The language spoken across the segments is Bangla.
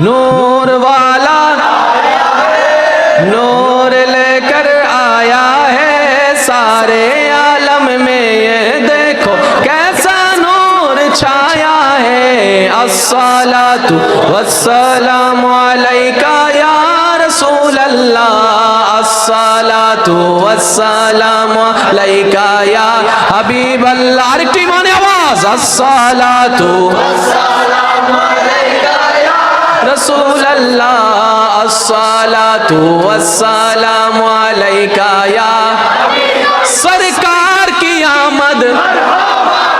नूर वाला नूर लेकर आया है सारे आलम में ये देखो कैसा नूर छाया है। असला तू वसलम का यार सोल अल्लाह असला तू वसलम का या हबीब अल्लाह माने आवाज़। असला तू رسول اللہ، الصلاة والسلام علیکہ یا سرکار کی آمد،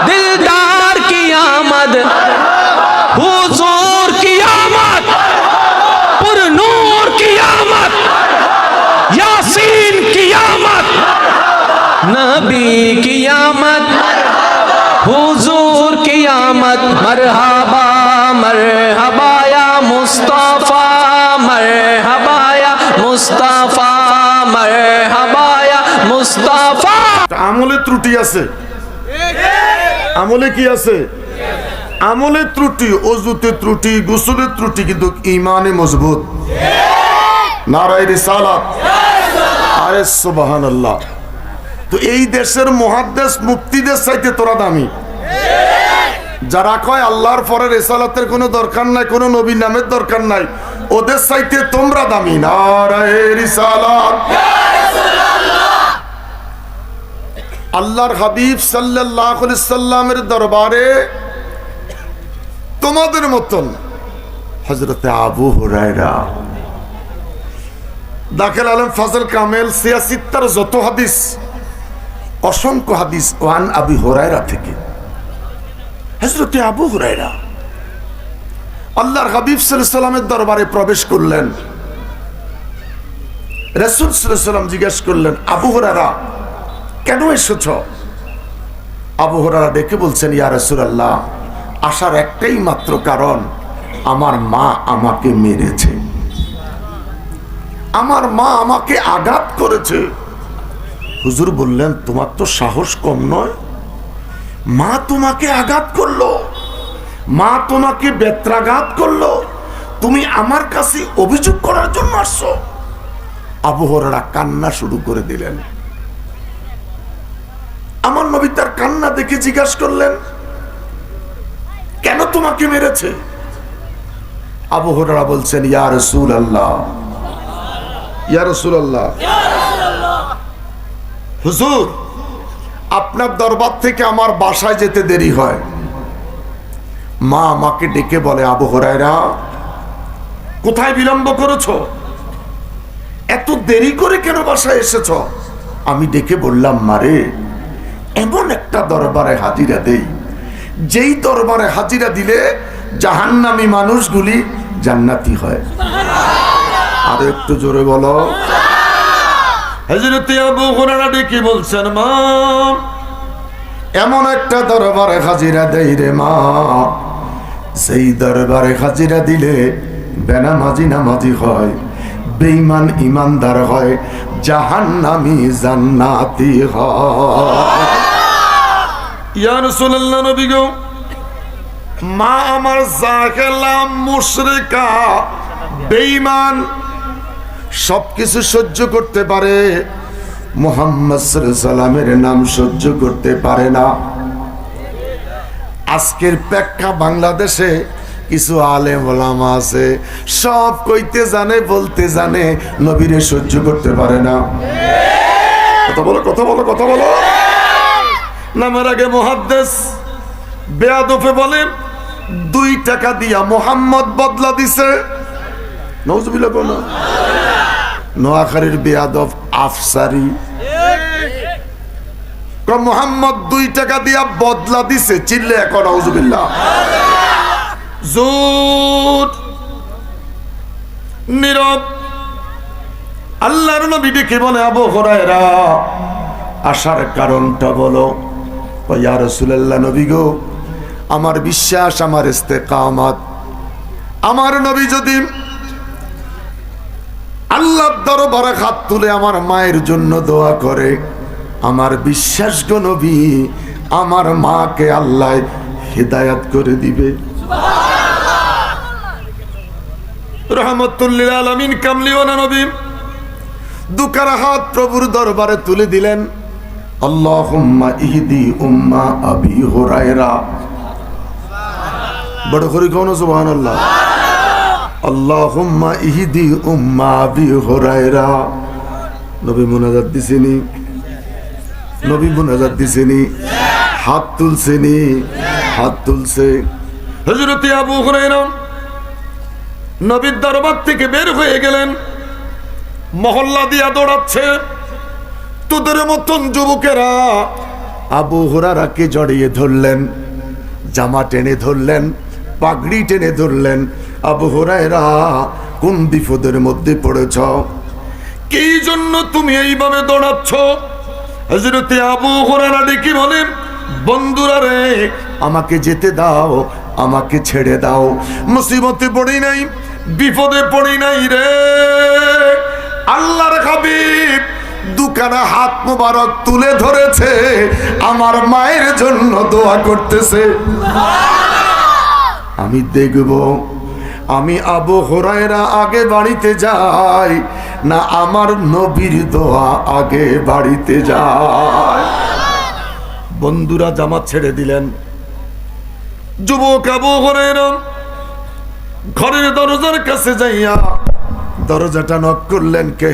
دلدار کی آمد، حضور کی آمد، پر نور کی آمد، یاسین کی آمد، نبی کی آمد، حضور کی آمد، مرحبا মুস্তাফা। আমলে ত্রুটি আছে। আমলে কি আছে? আমলে ত্রুটি, অজুতে ত্রুটি গোসলের ত্রুটি, কিন্তু ইমানে মজবুত। নারায় রিসালাত। আরে সুবাহান আল্লাহ তো এই দেশের মহাদেশ মুক্তিদের সাইতে তোরা দামি। যারা কয় আল্লাহর পরে রেসালাতের কোনো দরকার নাই, কোনো নবীর নামের দরকার নাই, ওদের সাইতে তোমরা দামি। নারায় রিসালাত। আল্লাহর হাবিব সাল্লাহ সাল্লামের দরবারে তোমাদের মতন হজরতে আবু হুরায়রা, দাখেল আলম ফাজল কামেল সিয়াসিত্তার যত হাদিস, অসংখ্য হাদিস ওয়ান আবি হুরায়রা থেকে। হজরতে আবু হুরায়রা আল্লাহর হাবিব সাল্লামের দরবারে প্রবেশ করলেন। রসুল সাল্লাম জিজ্ঞেস করলেন, আবু হুরায়রা কেন এসেছ? আবু হরারা ডেকে বলছেন, ইয়া রসুলাল্লাহ, আসার একটাই মাত্র কারণ, আমার মা আমাকে মেরেছে। আমার মা আমাকে আঘাত করেছে। হুজুর বললেন, তোমার তো সাহস কম নয়। মা তোমাকে আঘাত করল। মা তোমাকে বেত্রাঘাত করল। তুমি আমার কাছে অভিযোগ করার জন্য আসছো। আবু হরারা কান্না শুরু করে দিলেন। আমার নবী তার কান্না দেখে জিজ্ঞাসা করলেন, কেন তোমাকে মেরেছে? আবু হরারা বলছেন, ইয়া রসুল আল্লাহ হুজুর, আপনার দরবার থেকে আমার বাসায় যেতে দেরি হয়। মা আমাকে ডেকে বলে, আবু হরাইরা কোথায় বিলম্ব করেছ? এত দেরি করে কেন বাসায় এসেছ? আমি ডেকে বললাম মারে এমন একটা দরবারে হাজিরা দেই যেই দরবারে হাজিরা দিলে জাহান্নামি মানুষগুলি জান্নাতি হয়। আর একটু জোরে বলো। হজরত আবু হুরায়রা ডেকে বলছেন মা এমন একটা দরবারে হাজিরা দেই রে মা। সেই দরবারে হাজিরা দিলে বেনামাজি নামাজি হয় বেঈমান ইমানদার হয় জাহান্নামি জান্নাতি হয়। মা আমার বেঈমান, সবকিছু সহ্য করতে পারে, মোহাম্মদ সাল্লামের নাম সহ্য করতে পারে না। আজকের প্রেক্ষা বাংলাদেশে কিছু আলে ওলামা আছে, সব কইতে জানে, বলতে জানে, নবীরে সহ্য করতে পারে না। কথা বলো কথা বলো কথা বলো। নামের আগে মহাদ্দেশ বেয়াদফে বলে, দুই টাকা দিয়া মোহাম্মদ বদলা দিছে। নজবিল্লা কোন নোয়াখালীর বেয়াদব আফসারি। মোহাম্মদ দুই টাকা দিয়া বদলা দিছে, চিল্লে এখন নজবিল্লা জোট, নীরব। আল্লাহর নবী ডেকে বলে, আবু হরায়রা, আসার কারণটা বলো। নবী গো, আমার বিশ্বাস, আমার ইস্তেকামাত। আমার নবী যদি আল্লাহর দরবারে হাত তুলে আমার মায়ের জন্য দোয়া করে, আমার বিশ্বাস গো নবী, আমার মাকে আল্লাহ হেদায়াত করে দিবে। রহমতুল্লিল আলমিন কামলিওয়ানা নবী, দুকার হাত প্রভুর দরবারে তুলে দিলেন। আল্লাহুম্মা ইহদি উম্মা আবি হুরায়রা। বড় করে কোন সুবহানাল্লাহ। আল্লাহুম্মা ইহদি উম্মা আবি হুরায়রা। নবী মুনাজাত দিছেনি। নবী মুনাজাত দিছেনি। হাত তুলছেনি। হাত তুলছে। হযরতে আবু হুরায়রা নবীর দরবার থেকে বের হয়ে গেলেন। মহল্লা দিয়া দৌড়াচ্ছে। তোদের মতন যুবকেরা আবু হুরারাকে জড়িয়ে ধরলেন, জামা টেনে ধরলেন, পাগড়ি টেনে ধরলেন। আবু হুরায়রা, কোন বিপদের মধ্যে পড়েছ? কি জন্য তুমি এইভাবে দৌড়াচ্ছ? হজরতে আবু হুরারা ডেকে বলেন বন্ধুরা রে, আমাকে যেতে দাও, আমাকে ছেড়ে দাও। মুসিবতে পড়ি নাই, বিপদে পড়ি নাই রে। আল্লাহর হাবিব দুখানা হাত মোবারক তুলে ধরেছে, আমার মায়ের জন্য দোয়া করতেছে। আমি দেখব, আমি আবু হরাইরা আগে বাড়িতে যাই, না আমার নবীর দোয়া আগে বাড়িতে যায় বন্ধুরা, জামাত ছেড়ে দিলেন। যুবক আবু হরাইরা ঘরের দরজার কাছে যাইয়া দরজাটা নক করলেন, কে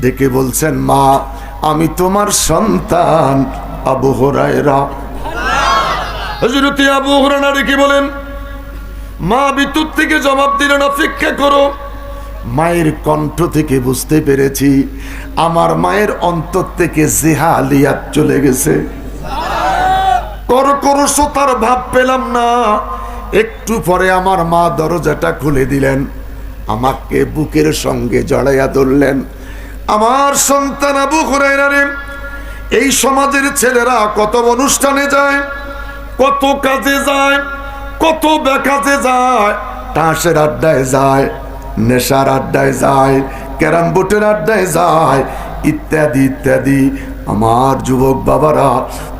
ডেকে বলছেন, মা, আমি তোমার সন্তান আবু হরায়রা। হজরতি আবু হরানা ডেকে বলেন, মা, বিদ্যুৎ থেকে জবাব দিলেন অপেক্ষা করো। মায়ের কণ্ঠ থেকে বুঝতে পেরেছি, আমার মায়ের অন্তর থেকে জেহালিয়াত চলে গেছে। কর্করসতার ভাব পেলাম না। একটু পরে আমার মা দরজাটা খুলে দিলেন, আমাকে বুকের সঙ্গে জড়াইয়া ধরলেন। আমার সন্তান আবু হুরাইরারে এই সমাজের ছেলেরা কত অনুষ্ঠানে যায়, কত কাজে যায়, কত বেকাজে যায়, তাসের আড্ডায় যায়, নেশার আড্ডায় যায়, ক্যারাম বোর্ডের আড্ডায় যায়, ইত্যাদি ইত্যাদি। আমার যুবক বাবারা,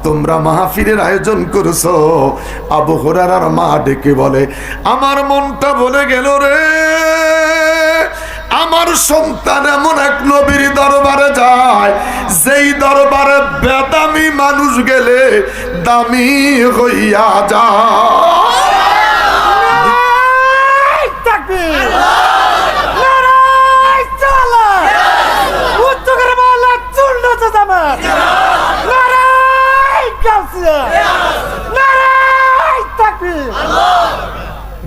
তোমরা মাহফিলের আয়োজন করেছ। আবু হরার মা ডেকে বলে, আমার মনটা বলে গেল রে। আমার সন্তান এমন এক নবীর দরবারে যায়, যেই দরবারে বেদামি মানুষ গেলে দামি হইয়া যায়!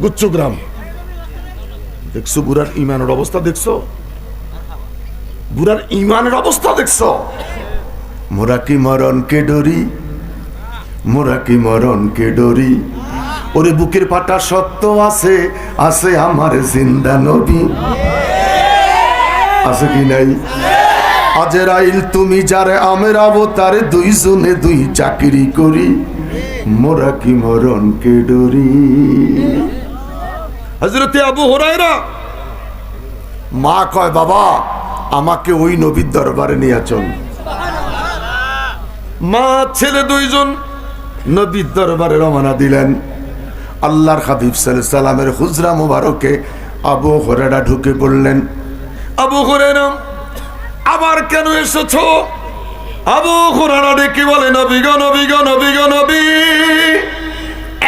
গুচ্ছগ্রাম দেখছ বুড়ার ইমানের অবস্থা দেখছ? বুড়ার ইমানের অবস্থা দেখছ? মোরা কি মরণকে ডরি? মোরা কি মরণকে ডরি? ওরে বুকের পাটা সত্য আছে আছে আমার জিন্দা নবী। আছে কি নাই? আজরাইল, তুমি যারে আমের অবতারে, দুইজনে দুই চাকরি করি। মোরা কি মরণকে ডরি? হজরতে আবু হরাইরা মা কয় বাবা আমাকে ওই নবীর দরবারে নিয়ে চল। মা ছেলে দুইজন। নবীর দরবারে রমানা দিলেন। আল্লাহর হাবিব সাল্লামের হুজরা মুবারকে আবু হরেরা ঢুকে পড়লেন আবু হরেরা আবার কেন এসেছ? আবু হরেরা ডেকে বলে নবী গো নবী গো নবী গো নবী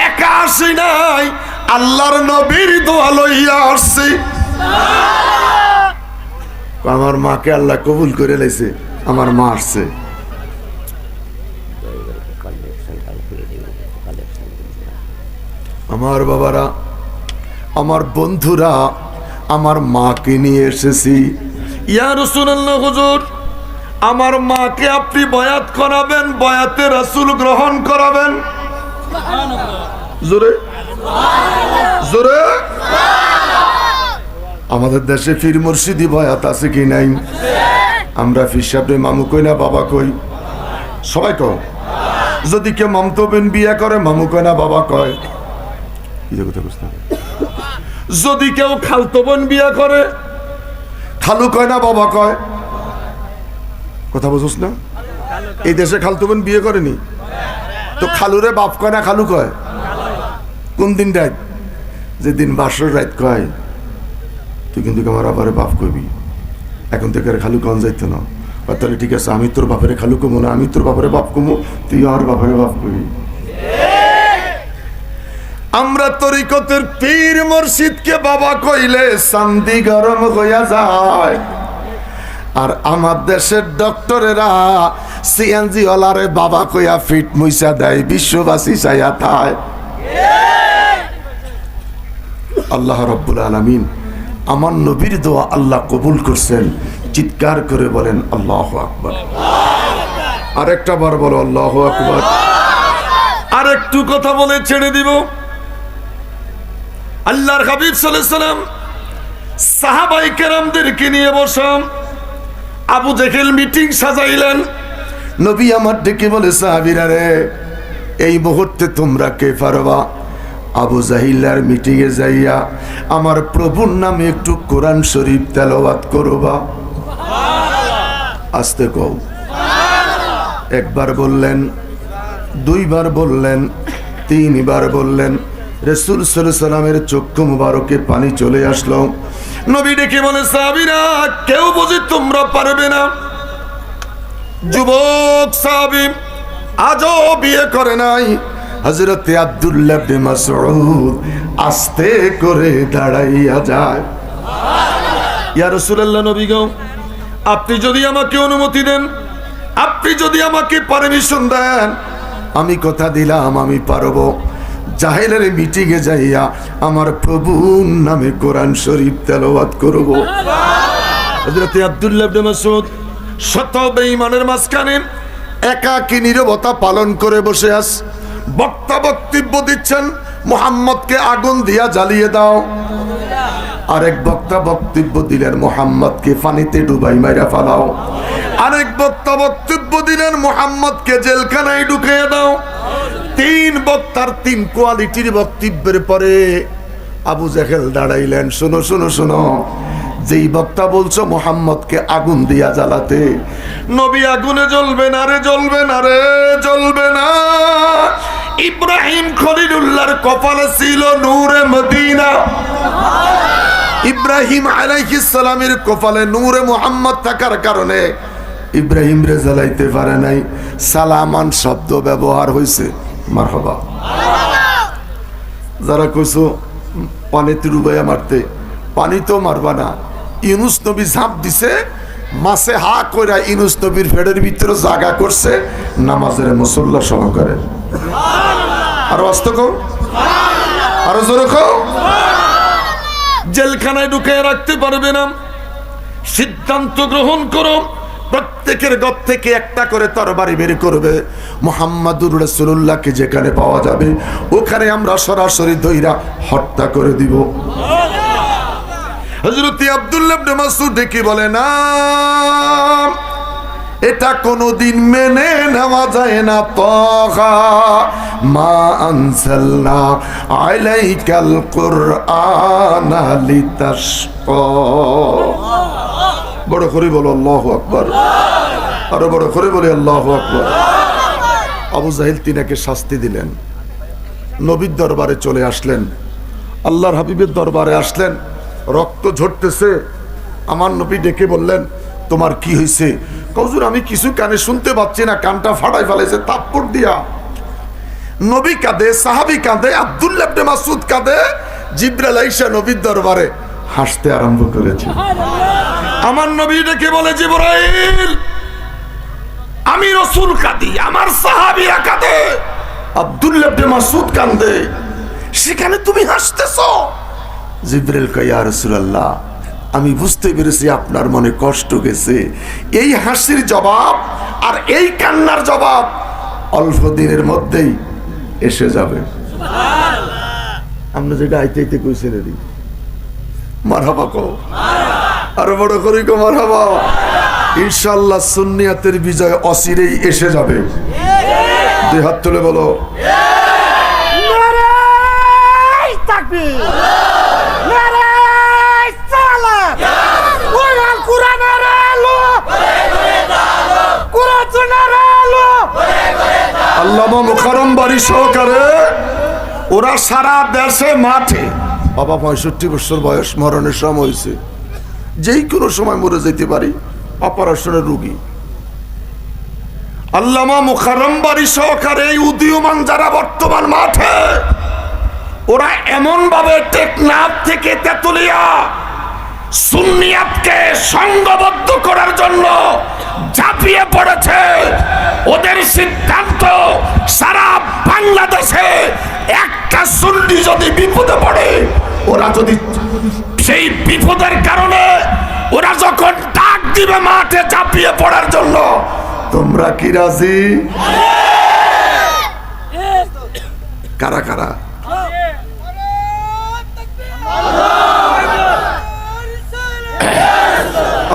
একা আসি নাই। আল্লাহর নবীর দোয়া লইয়া আসছি। আমার মাকে আল্লাহ কবুল করে লাইছে আমার মা আসছে। আমার বাবারা আমার বন্ধুরা আমার মাকে নিয়ে এসেছি। ইয়া রসুল্লাহ হুজুর আমার মাকে আপনি বয়াত করাবেন বয়াতে রসুল গ্রহণ করাবেন। জোরে। জোরে? আমাদের দেশে ফির মুর্শিদি বয়াত আছে কি নাই? আমরা ফির ফিসাবে মামু কই না, বাবা কই? সবাই কয় যদি কেউ মমতবেন বিয়ে করে, মামু কয় না, বাবা কয়। কি কথা বুঝতে? যদি কেউ খালতো বোন বিয়ে করে, খালু কয় না, বাবা কয়। কথা বুঝোস না? এই দেশে খালতো বোন বিয়ে করেনি? তো খালুরে বাপ কয় না, খালু কয়? কোন রাত? যেদিন বাসর রাত কয়, তুই কিন্তু আমার আবারে বাপ কবি। এখন থেকে খালু কন যাইতো না। তাহলে ঠিক আছে, আমি তোর বাপেরে খালু কমো না, আমি তোর বাপেরে বাপ কমো, তুই আর বাপেরে বাপ কবি। আমরা তরিকতের পীর মুর্শিদকে বাবা কইলে সান্দি গরম হইয়া যায়। আর আমার দেশের ডক্টরেরা সিএনজি ওলারে বাবা কইয়া ফিট মুইসা দেয়, বিশ্ববাসী চাইয়া থায়। আল্লাহ রব্বুল আলমিন আমার নবীর দোয়া আল্লাহ কবুল করছেন, চিৎকার করে বলেন, আল্লাহ আকবর। আরেকটা বার বলো, আল্লাহ আকবর। আর একটু কথা বলে ছেড়ে দিব। আল্লাহর হাবিব সাল্লাম সাহাবাই কেরামদেরকে নিয়ে বসাম আবু জেহেল মিটিং সাজাইলেন। নবী আমার ডেকে বলে, সাহাবিরা রে, এই মুহূর্তে তোমরা কে পারবা আবু জাহিল্লার মিটিংয়ে যাইয়া আমার প্রভুর নামে একটু কোরআন শরীফ তেলাওয়াত করবা। আসতে কও। একবার বললেন দুইবার বললেন তিনবার বললেন রসুল সালামের চক্ষু মুবারকে পানি চলে আসলো। নবী ডেকে বলে সাবিরা কেউ বুঝি তোমরা পারবে না। যুবক সাবি আজও বিয়ে করে নাই। হজরতে আব্দুল্লাহ মাসউদ আস্তে করে দাঁড়াইয়া যায়। ইয়া রাসূলুল্লাহ নবী আপনি যদি আমাকে অনুমতি দেন, আপনি যদি আমাকে পারমিশন দেন, আমি কথা দিলাম, আমি পারব। জাহেলের মিটিংয়ে যাইয়া আমার প্রভুর নামে কোরআন শরীফ তেলাওয়াত করব। হযরতে আব্দুল্লাহ ইবনে মাসউদ শত বেঈমানের মাঝখানে একাকী নীরবতা পালন করে বসে আস বক্তা বক্তব্য দিচ্ছেন, মোহাম্মদকে আগুন দিয়া জ্বালিয়ে দাও। আরেক বক্তা বক্তব্য দিলেন, মোহাম্মদকে পানিতে ডুবাই মাইরা ফালাও। আরেক বক্তা বক্তব্য দিলেন, মোহাম্মদকে জেলখানায় ঢুকিয়ে দাও। তিন বক্তার তিন কোয়ালিটির বক্তব্যের পরে আবু জাহেল দাঁড়াইলেন, শোনো শোনো শোনো। যেই বক্তা বলছো, মোহাম্মদকে আগুন দিয়া জ্বালাতে। নবী, আগুনে জ্বলবে না রে, জ্বলবে না রে, জ্বলবে না। ইব্রাহিম খলিলুল্লাহর কপালে ছিল নূরে মদিনা। ইব্রাহিম আলাইহিস সালামের কপালে নূরে মোহাম্মদ থাকার কারণে ইব্রাহিম রে জ্বালাইতে পারে নাই। সালামান শব্দ ব্যবহার হয়েছে মারহাবা। যারা কইছো, পানিতে ডুবাইয়া মারতে, পানি তো মারবা না। ইউনুস নবী ঝাঁপ দিছে মাসে হা কইরা ইউনুস নবীর ফেডের ভিতরে জাগা করছে, নামাজের মুসল্লা সহকারে আর অস্ত কও। আরও জোরে জেলখানায় ঢুকে রাখতে পারবে না। সিদ্ধান্ত গ্রহণ করো। প্রত্যেকের গপ থেকে একটা করে তরবারি বের করবে। মোহাম্মদুর রসুল্লাহকে যেখানে পাওয়া যাবে, ওখানে আমরা সরাসরি দইরা হত্যা করে দিব। হজরত আব্দুল্লাহ ইবনে মাসউদ ডেকে বলে, না, এটা কোনোদিন মেনে নেওয়া যায় না তহা মা আনসালনা আলাইকাল কুরআনা লিতাশকা বড় করে বলো, আল্লাহু আকবার। আরও বড় করে বলে, আল্লাহু আকবার। আবু জাহিল তিনাকে শাস্তি দিলেন। নবীর দরবারে চলে আসলেন। আল্লাহর হাবিবের দরবারে আসলেন। রক্ত ঝরতেছে। আমার নবী ডেকে বললেন, তোমার কি হয়েছে কজুর আমি কিছু কানে শুনতে পাচ্ছি না, কানটা ফাটাই ফেলেছে তাপ্পর দিয়া। নবী কাঁদে, সাহাবি কাঁদে, আব্দুল্লাহ ইবনে মাসুদ কাঁদে, জিব্রাইল আইসা নবীর দরবারে হাসতে আরম্ভ করেছে। আমার নবী ডেকে বলে, জিব্রাইল, আমি রসুল কাঁদি, আমার সাহাবিরা কাঁদে। আব্দুল্লাহ ইবনে মাসুদ কাঁদে, সেখানে তুমি হাসতেছো? জিব্রাইল কয় রাসূলুল্লাহ, আমি বুঝতে পেরেছি আপনার মনে কষ্ট গেছে। এই হাসির জবাব আর এই কান্নার জবাব অল্প দিনের মধ্যেই এসে যাবে। আমরা যেটা আইতে আইতে কইছেন এরি মারহাবা কো। আরও বড় করি কো মারহাবা। ইনশাআল্লাহ সুন্নিয়াতের বিজয় অচিরেই এসে যাবে। দুই হাত তুলে বলো। তাকবীর নারাই সালাত ওই আল কুরআনের আলো কুরআন সুন্নাহর আলো আল্লামা মুখারম সহকারে ওরা সারা দেশে মাঠে। বাবা পঁয়ষট্টি বছর বয়স, মরণের সময় হয়েছে। যেই কোনো সময় মরে যেতে পারি, অপারেশনের রুগী। আল্লামা মুখারম সহকারে এই উদীয়মান যারা বর্তমান মাঠে, ওরা এমন ভাবে টেকনাফ থেকে তেতুলিয়া সুন্নিয়াতকে সংঘবদ্ধ করার জন্য ঝাঁপিয়ে পড়েছে। ওদের সিদ্ধান্ত সারা বাংলাদেশে একটা সুন্নি যদি বিপদে পড়ে, ওরা যদি সেই বিপদের কারণে ওরা যখন ডাক দিবে মাঠে ঝাঁপিয়ে পড়ার জন্য, তোমরা কি রাজি? কারা কারা?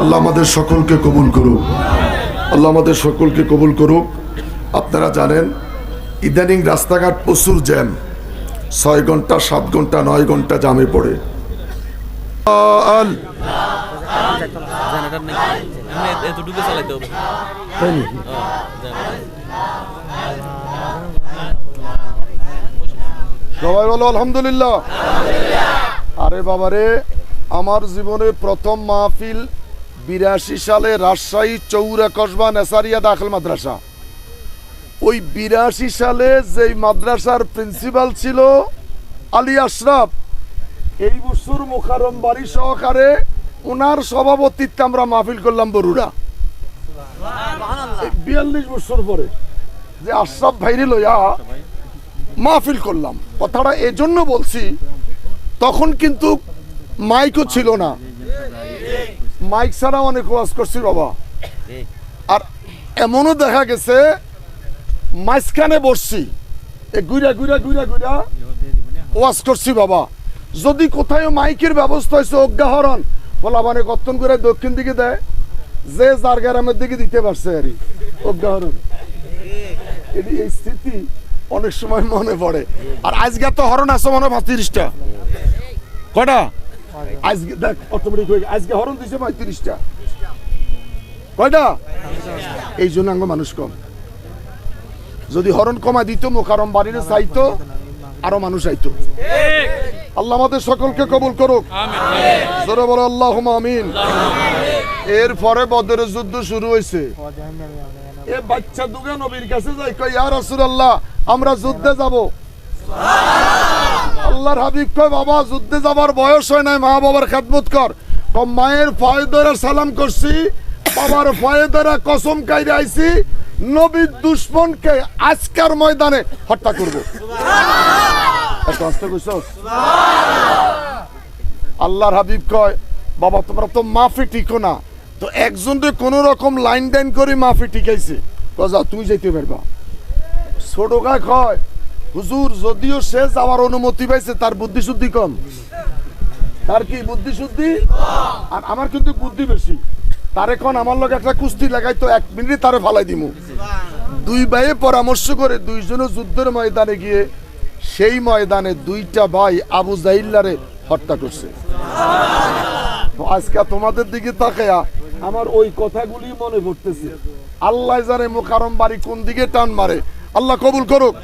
আল্লাহ আমাদের সকলকে কবুল করুক। আল্লাহ আমাদের সকলকে কবুল করুক। আপনারা জানেন, ইদানিং রাস্তাঘাট প্রচুর জ্যাম। ছয় ঘণ্টা, সাত ঘণ্টা, নয় ঘণ্টা জামে পড়ে। সবাই বলো, আলহামদুলিল্লাহ। আরে বাবারে, আমার জীবনে প্রথম মাহফিল বিরাশি সালে রাজশাহী চৌরা কসবা নেসারিয়া দাখল মাদ্রাসা। ওই বিরাশি সালে যেই মাদ্রাসার প্রিন্সিপাল ছিল আলী আশরাফ, এই বছর মোখারম বাড়ি সহকারে ওনার সভাপতিত্বে আমরা মাহফিল করলাম বরুড়া। বিয়াল্লিশ বছর পরে যে আশরাফ ভাইরে লইয়া মাহফিল করলাম। কথাটা এজন্য বলছি, তখন কিন্তু মাইকও ছিল না। মাইক ছাড়া অনেক ওয়াজ করছি, বাবা। আর এমনও দেখা গেছে, মাঝখানে বসছি। গুইরা গুইরা গুইরা গুইরা ওয়াজ করছি, বাবা। যদি কোথায় মাইকের ব্যবস্থা হয়েছে, অজ্ঞাহরণ, বলা মানে কত্তন করে দক্ষিণ দিকে দেয়, যে যার গ্রামের দিকে দিতে পারছে আর অজ্ঞাহরণ। এই স্থিতি অনেক সময় মনে পড়ে। আর আজকে তো হরণ আছে মনে হয় তিরিশটা কটা? আজকে দেখ অটোমেটিক হয়ে আজকে হরণ দিছে পঁয়ত্রিশটা। কয়টা? এই জন্য মানুষ কম। যদি হরণ কমা দিত মোকারম বাড়ির চাইতো, আরও মানুষ আইতো। আল্লাহ আমাদের সকলকে কবুল করুক। জোরে বলো আল্লাহ আমিন। এরপরে বদরের যুদ্ধ শুরু হয়েছে। এ বাচ্চা দুগে নবীর কাছে যাই কই ইয়া রাসূলুল্লাহ, আমরা যুদ্ধে যাব। আল্লাহর হাবিব কয় বাবা যুদ্ধে যাবার বয়স হয় নাই মা বাবার খেদমত কর। তো মায়ের পায়ে ধরে সালাম করছি বাবার পায়ে ধরে কসম কাইরে আইছি নবীর দুশ্মনকে আজকের ময়দানে হত্যা করব। আল্লাহর হাবিব কয় বাবা তোমরা তো মাফি টিকো না তো একজনকে কোন রকম লাইন ডাইন করে মাফি টিকাইছে। কজা তুমি যাইতে পারবা। ছোট গায় কয় হুজুর, যদিও সে যাওয়ার অনুমতি পাইছে, তার বুদ্ধি শুদ্ধি কম। তার কি বুদ্ধি শুদ্ধি আর আমার কিন্তু বুদ্ধি বেশি। তার এখন আমার লোক একটা কুস্তি লাগাই তো এক মিনিটে তারে ফালাই দিমু। দুই ভাইয়ে পরামর্শ করে দুইজনে যুদ্ধের ময়দানে গিয়ে সেই ময়দানে দুইটা ভাই আবু জাইল্লারে হত্যা করছে। তো আজকে তোমাদের দিকে তাকায়া আমার ওই কথাগুলি মনে পড়তেছে। আল্লাহ জানে মোকারম বাড়ি কোন দিকে টান মারে। আল্লাহ কবুল করুক।